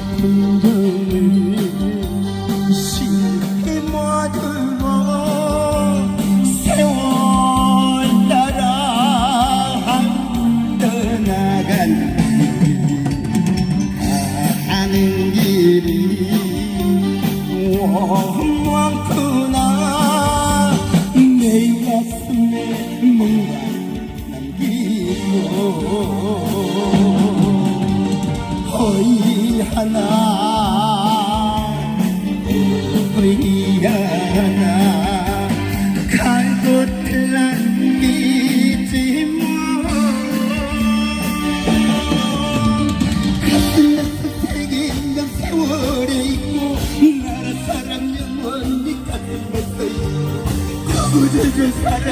풍경을 쉽게 모아두고 세월 따라 떠나간 가는 길이 원망구나 내 가슴에 뭔가 남기고 허이 하나 허이 하나 갈 곳을 남기지 뭐 가슴에서 새긴 세월에 있고 나라 사랑 영원히 가슴에서 있고 구절절 사랑